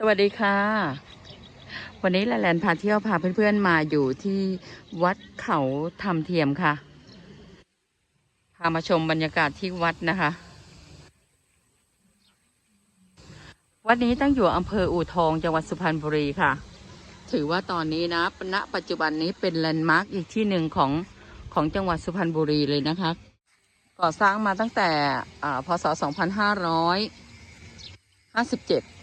สวัสดีค่ะ วันนี้แลแลนพาเที่ยวพาเพื่อนๆมาอยู่ที่วัดเขาทำเทียมค่ะ พามาชมบรรยากาศที่วัดนะคะ วัดนี้ตั้งอยู่อำเภออู่ทองจังหวัดสุพรรณบุรีค่ะ ถือว่าตอนนี้นะณปัจจุบันนี้เป็นแลนด์มาร์กอีกที่หนึ่งของของจังหวัดสุพรรณบุรีเลยนะคะก่อสร้างมาตั้งแต่อ่าพศ 2557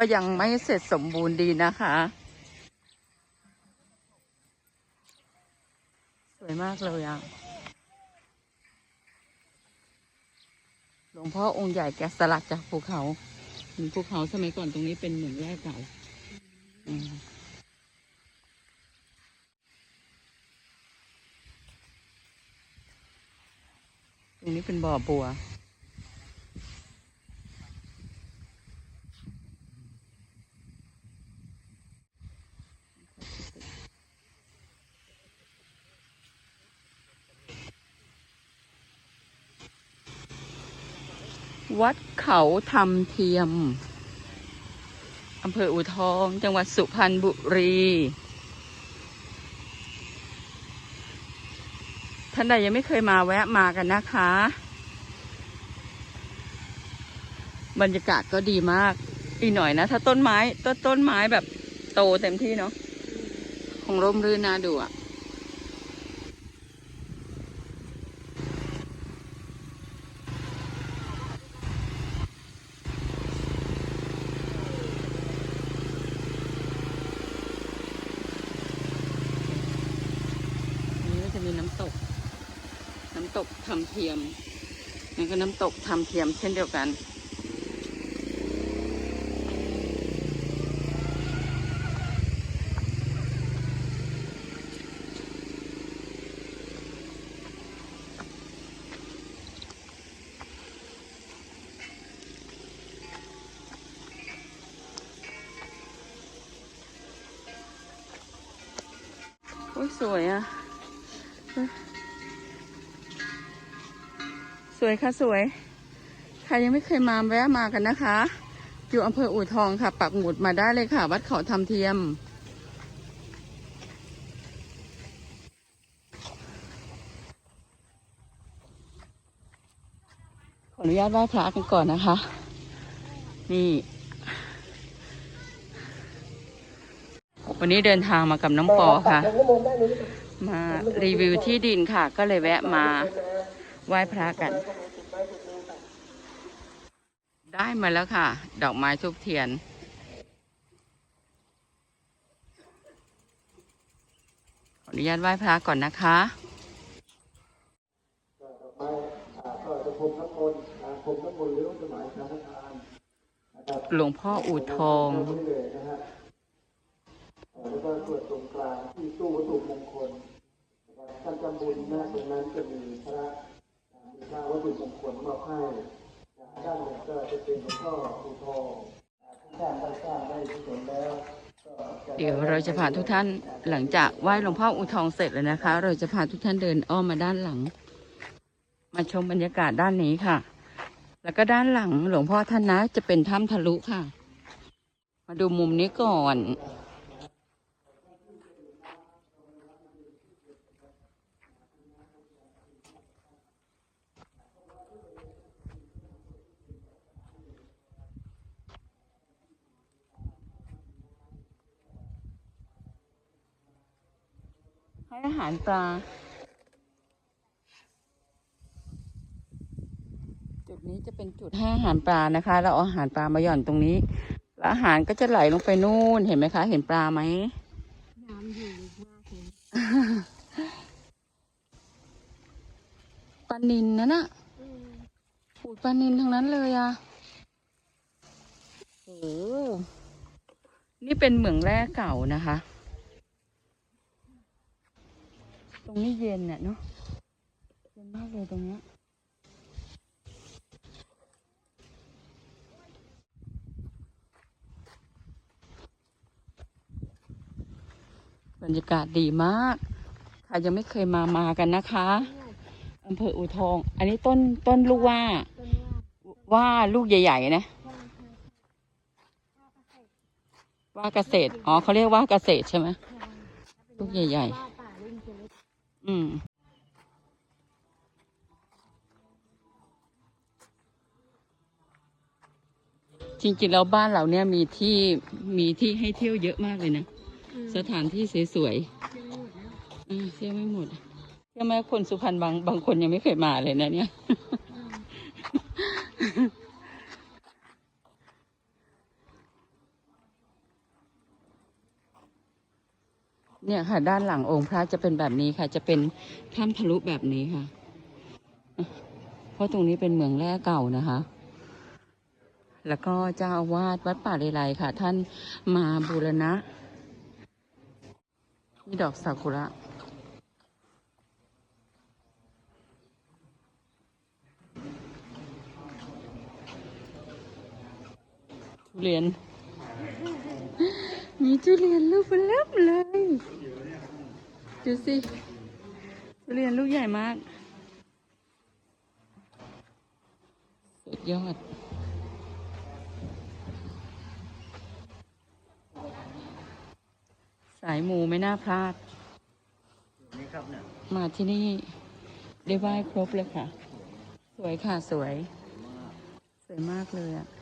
ก็ยังไม่เสร็จสมบูรณ์ดีนะคะ สวยมากเลยอะ หลวงพ่อองค์ใหญ่แกะสลักจากภูเขามีภูเขาสมัยก่อนตรงนี้เป็นเหมืองแร่เก่าอืมตรงนี้เป็นบ่อบัว วัดเขาทำเทียมอำเภออูทอง จังหวัดสุพรรณบุรี ท่านใดยังไม่เคยมาแวะมากันนะคะ บรรยากาศก็ดีมาก อีกหน่อยนะ ถ้าต้นไม้ ต้นต้นไม้แบบโตเต็มที่เนาะคงร่มรื่นน่าดูอะ อันนี้ก็จะมีน้ำตก น้ำตกทำ เทียมนั่นก็น้ำตกทำเทียมเช่นเดียวกันโอ้ยสวยอะ วยค่ะสวย ใครยังไม่เคยมาแวะมากันนะคะ อยู่อำเภออู่ทองค่ะ ปักหมุดมาได้เลยค่ะ วัดเขาทำเทียม ขออนุญาตไหว้พระกันก่อนนะคะ นี่วันนี้เดินทางมากับน้องปอค่ะ มารีวิวที่ดินค่ะ ก็เลยแวะมา ไหว้พระกัน ได้มาแล้วค่ะ ดอกไม้ทุบเทียน ขออนุญาตไหว้พระก่อนนะคะก็จะพรมน้ำมนต์อ่าพรมน้ำมนต์หรือสมัยพระทานนะครับหลวงพ่ออู่ทองเรื่อยๆนะฮะเอ่อแล้วก็สวดตรงกลางที่ตู้วัตถุมงคลนะครับท่านจำบุญนะตรงนั้นจะมีพระ อ่าวัตถุมงคลมอบให้ด้านหนึ่งก็จะเป็นหลวงพ่ออู่ทองอ่าท่านสร้างได้สร้างได้ที่สมแล้วเดี๋ยวเราจะพาทุกท่านหลังจากไหว้หลวงพ่ออู่ทองเสร็จแล้วนะคะ เราจะพาทุกท่านเดินอ้อมมาด้านหลัง มาชมบรรยากาศด้านนี้ค่ะ แล้วก็ด้านหลังหลวงพ่อท่านนะจะเป็นถ้ำทะลุค่ะ มาดูมุมนี้ก่อน ให้อาหารปลา จุดนี้จะเป็นจุดให้อาหารปลานะคะ เราเอาอาหารปลามาหย่อนตรงนี้ แล้วอาหารก็จะไหลลงไปนู่นเห็นไหมคะ เห็นปลาไหมน้ำอยู่มากเลยปลานินนั่นน่ะปูดปลานินทั้งนั้นเลยอะโอ้โหนี่เป็นเหมืองแร่เก่านะคะ ตรงนี้เย็นเนี่ยเนาะเย็นมากเลยตรงเนี้ยบรรยากาศดีมากใครยังไม่เคยมามากันนะคะอำเภออูทอง อันนี้ต้นต้นลูกว่า ว่าลูกใหญ่ๆนะ ว่าเกษตร อ๋อเขาเรียกว่าเกษตรใช่ไหมลูกใหญ่ ๆ อืม จริงๆแล้วบ้านเราเนี่ยมีที่มีที่ให้เที่ยวเยอะมากเลยนะอืมสถานที่สวยเที่ยวหมดแล้วๆอ่าเที่ยวไม่หมดเชื่อไหมคนสุพรรณบางบางคนยังไม่เคยมาเลยนะเนี่ย เนี่ยค่ะ ด้านหลังองค์พระจะเป็นแบบนี้ค่ะ จะเป็นถ้ำทะลุแบบนี้ค่ะ เพราะตรงนี้เป็นเมืองแร่เก่านะคะ แล้วก็เจ้าอาวาสวัดป่าเลไลค่ะ ท่านมาบูรณะนี่ดอกซากุระทุเรียน มีทุเรียนลูกเป็นเล่มเลย ดูสิทุเรียนลูกใหญ่มาก สุดยอด สายมูไม่น่าพลาด มาที่นี่ได้ไหว้ครบเลยค่ะ สวยค่ะสวย สวยมากเลยอะค่ะ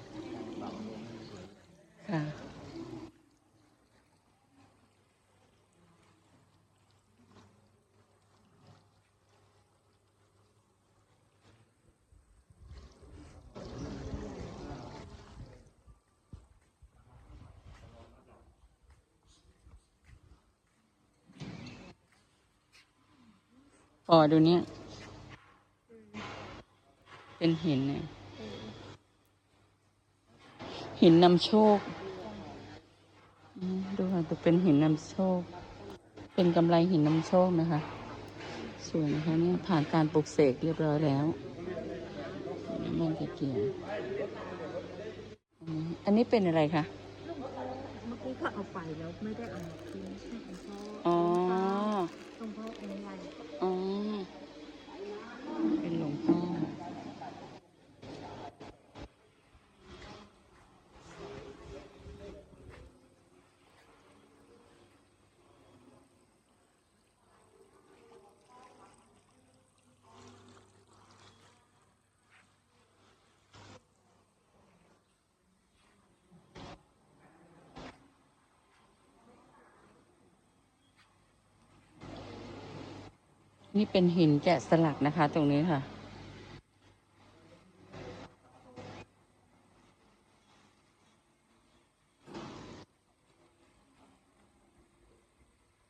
พอดูเนี่ยเป็นหินเนี่ยหินนำโชคอืมดูค่ะจะเป็นหินนำโชค เป็นกำไรหินนำโชคนะคะสวยนะคะเนี่ยผ่านการปลูกเสกเรียบร้อยแล้วน้ำมันตะเกียงอันนี้อันนี้เป็นอะไรคะเมื่อกี้เขาเอาไปแล้วไม่ได้เอามาทิ้งใช่ไหมพ่ออ๋อหลวงพ่อองค์ใหญ่ อ๋อ เป็นหลวงพ่อ นี่เป็นหินแกะสลักนะคะ ตรงนี้ค่ะ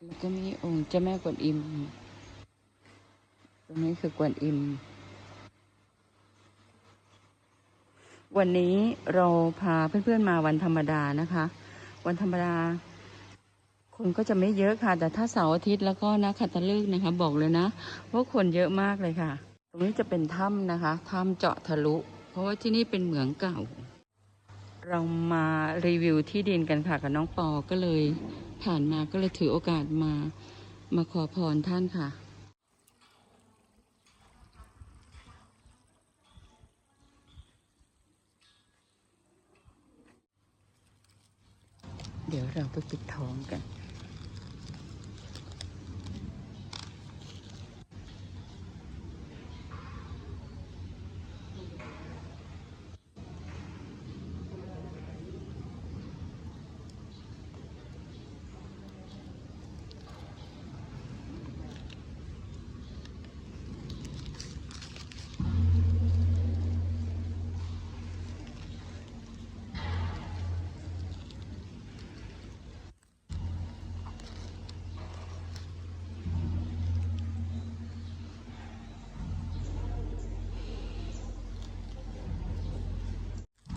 แล้วก็มีองค์เจ้าแม่กวนอิม ตรงนี้คือกวนอิม วันนี้เราพาเพื่อนๆมาวันธรรมดานะคะ วันธรรมดา คนก็จะไม่เยอะค่ะ แต่ถ้าเสาร์อาทิตย์แล้วก็นะขัตฤกษ์นะคะ บอกเลยนะว่าคนเยอะมากเลยค่ะ ตรงนี้จะเป็นถ้ำนะคะถ้ำเจาะทะลุ เพราะว่าที่นี่เป็นเหมืองเก่า เรามารีวิวที่ดินกันค่ะกับน้องปอก็เลย ผ่านมาก็เลยถือโอกาสมา มาขอพรท่านค่ะเดี๋ยวเราไปปิดทองกัน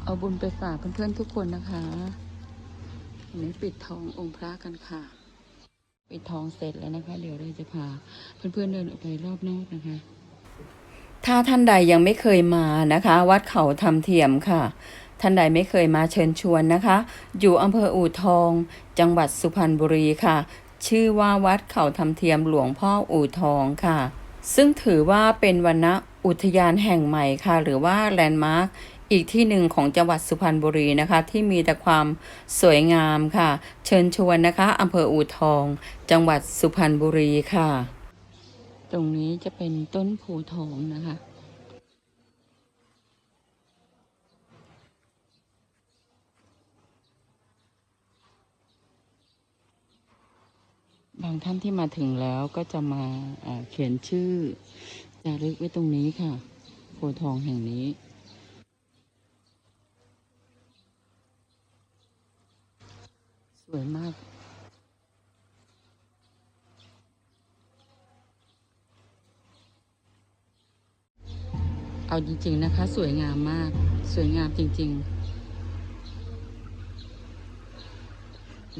เอาบุญไปฝากเพื่อนๆทุกคนนะคะวันนี้ปิดทององค์พระกันค่ะ ปิดทองเสร็จแล้วนะคะ เดี๋ยวเราจะพาเพื่อนๆเดินออกไปรอบนอกนะคะ ถ้าท่านใดยังไม่เคยมานะคะ วัดเขาทำเทียมค่ะ ท่านใดไม่เคยมาเชิญชวนนะคะ อยู่อำเภออู่ทอง จังหวัดสุพรรณบุรีค่ะ ชื่อว่าวัดเขาทำเทียมหลวงพ่ออู่ทองค่ะ ซึ่งถือว่าเป็นวรรณะอุทยานแห่งใหม่ค่ะ หรือว่าแลนด์มาร์ค อีกที่หนึ่งของจังหวัดสุพรรณบุรีนะคะ ที่มีแต่ความสวยงามค่ะ เชิญชวนนะคะอำเภออูทอง จังหวัดสุพรรณบุรีค่ะ ตรงนี้จะเป็นต้นโพธิ์ทองนะคะบางท่านที่มาถึงแล้วก็จะมาเอ่อเขียนชื่อจารึกไว้ตรงนี้ค่ะโพธิ์ทองแห่งนี้ วยมากเอาจริง ๆ นะคะ สวยงามมาก สวยงามจริง ๆ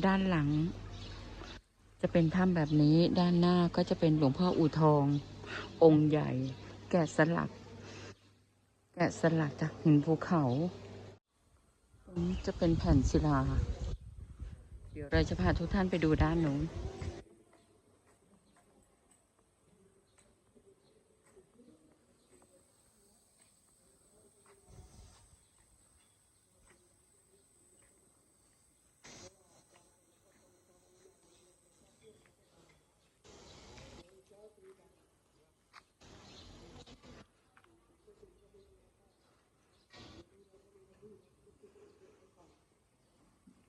ด้านหลัง จะเป็นถ้ำแบบนี้ด้านหน้าก็จะเป็นหลวงพ่ออู่ทอง องค์ใหญ่ แกะสลัก แกะสลักจากหินภูเขาตรงนี้จะเป็นแผ่นศิลา เดี๋ยวเราจะพาทุกท่านไปดูด้านนู้น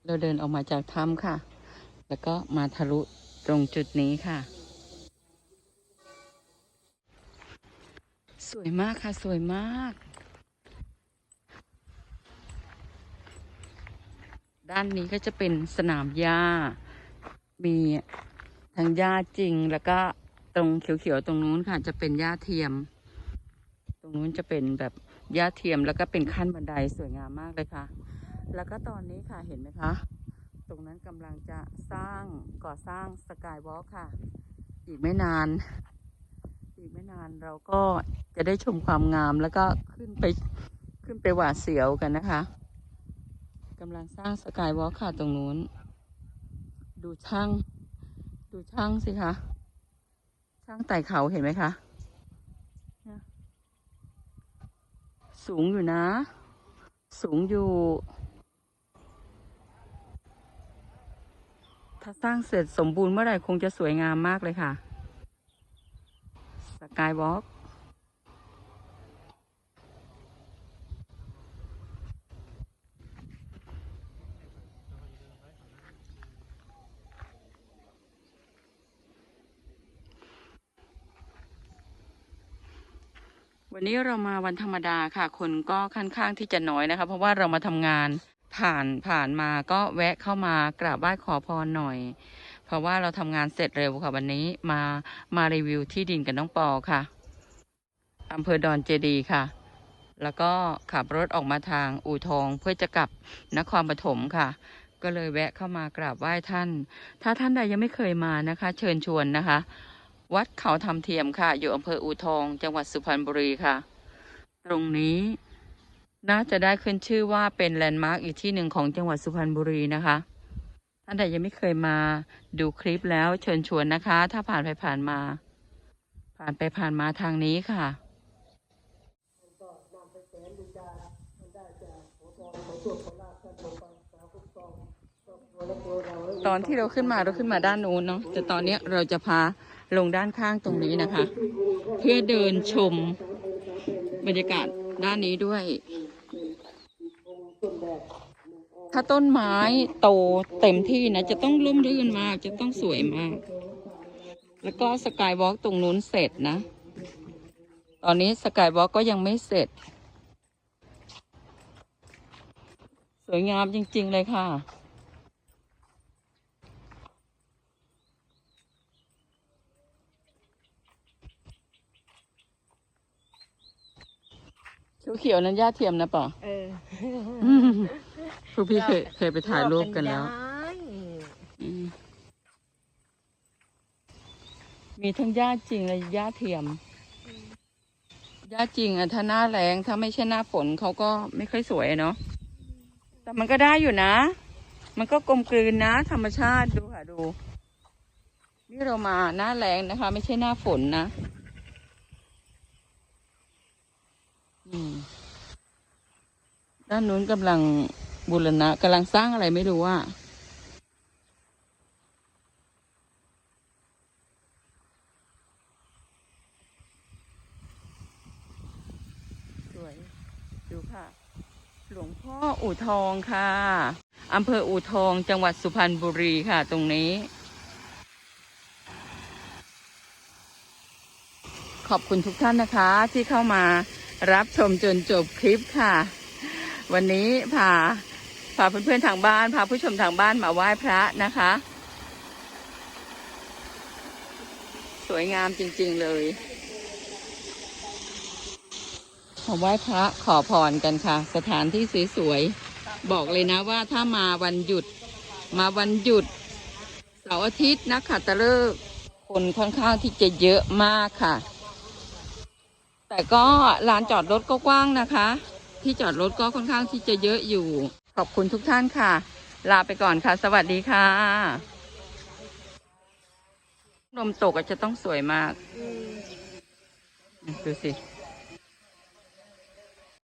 เราเดินออกมาจากถ้ำค่ะ แล้วก็มาทะลุตรงจุดนี้ค่ะ สวยมากค่ะ สวยมาก ด้านนี้ก็จะเป็นสนามหญ้า มีทั้งหญ้าจริง แล้วก็ตรงเขียวๆตรงนู้นค่ะ จะเป็นหญ้าเทียม ตรงนู้นจะเป็นแบบหญ้าเทียมแล้วก็เป็นขั้นบันไดสวยงามมากเลยค่ะ แล้วก็ตอนนี้ค่ะเห็นไหมคะ ตรงนั้นกำลังจะสร้างก่อสร้างสกายวอล์คค่ะ อีกไม่นาน อีกไม่นานเราก็จะได้ชมความงามแล้วก็ขึ้นไปขึ้นไปหวาดเสียวกันนะคะกำลังสร้างสกายวอล์คค่ะตรงนู้น ดูช่าง ดูช่างสิคะช่างไต่เขาเห็นไหมคะสูงอยู่นะ สูงอยู่ ถ้าสร้างเสร็จสมบูรณ์เมื่อไหร่คงจะสวยงามมากเลยค่ะสกายวอล์กวันนี้เรามาวันธรรมดาค่ะ คนก็ค่อนข้างที่จะน้อยนะคะ เพราะว่าเรามาทำงาน ผ่านผ่านมาก็แวะเข้ามากราบไหว้ขอพรหน่อย เพราะว่าเราทำงานเสร็จเร็วค่ะวันนี้มามารีวิวที่ดินกับน้องปอค่ะอำเภอดอนเจดีค่ะ แล้วก็ขับรถออกมาทางอู่ทองเพื่อจะกลับนครปฐมค่ะ ก็เลยแวะเข้ามากราบไหว้ท่าน ถ้าท่านใดยังไม่เคยมานะคะ เชิญชวนนะคะ วัดเขาทำเทียมค่ะ อยู่อำเภออู่ทอง จังหวัดสุพรรณบุรีค่ะ ตรงนี้ น่าจะได้ขึ้นชื่อว่าเป็นแลนด์มาร์กอีกที่หนึ่งของจังหวัดสุพรรณบุรีนะคะ ท่านใดยังไม่เคยมาดูคลิปแล้วเชิญชวนนะคะ ถ้าผ่านไปผ่านมา ผ่านไปผ่านมาทางนี้ค่ะตอนที่เราขึ้นมาเราขึ้นมาด้านนู้นเนาะแต่ตอนนี้เราจะพาลงด้านข้างตรงนี้นะคะ เพื่อเดินชมบรรยากาศด้านนี้ด้วย ถ้าต้นไม้โตเต็มที่นะ จะต้องร่มรื่นมาก จะต้องสวยมาก แล้วก็สกายวอล์กตรงนู้นเสร็จนะ ตอนนี้สกายวอล์กก็ยังไม่เสร็จ สวยงามจริง ๆ เลยค่ะ เขียวๆนั้นหญ้าเทียมนะป่อเออพวกพี่เคยเคยไปถ่ายรูปกันแล้วได้อืมมีทั้งหญ้าจริงและหญ้าเทียมหญ้าจริงอะถ้าหน้าแรงถ้าไม่ใช่หน้าฝนเขาก็ไม่ค่อยสวยอะเนาะแต่มันก็ได้อยู่นะ มันก็กลมกลืนนะ ธรรมชาติดูค่ะดู นี่เรามาหน้าแรงนะคะ ไม่ใช่หน้าฝนนะ อืม ด้านนู้นกำลังบูรณะกำลังสร้างอะไรไม่รู้ว่าสวย ดูค่ะ หลวงพ่ออู่ทองค่ะอำเภออู่ทองจังหวัดสุพรรณบุรีค่ะตรงนี้ ขอบคุณทุกท่านนะคะที่เข้ามา รับชมจนจบคลิปค่ะ วันนี้พาพาเพื่อนๆทางบ้านพาผู้ชมทางบ้านมาไหว้พระนะคะ สวยงามจริง ๆเลยมาไหว้พระขอพรกันค่ะ สถานที่สวยๆบอกเลยนะว่าถ้ามาวันหยุด มาวันหยุดเสาร์อาทิตย์นักขัตฤกษ์คนค่อนข้างที่จะเยอะมากค่ะ แต่ก็ลานจอดรถก็กว้างนะคะ ที่จอดรถก็ค่อนข้างที่จะเยอะอยู่ ขอบคุณทุกท่านค่ะ ลาไปก่อนค่ะ สวัสดีค่ะลมตกอาจจะต้องสวยมาก ดูสิ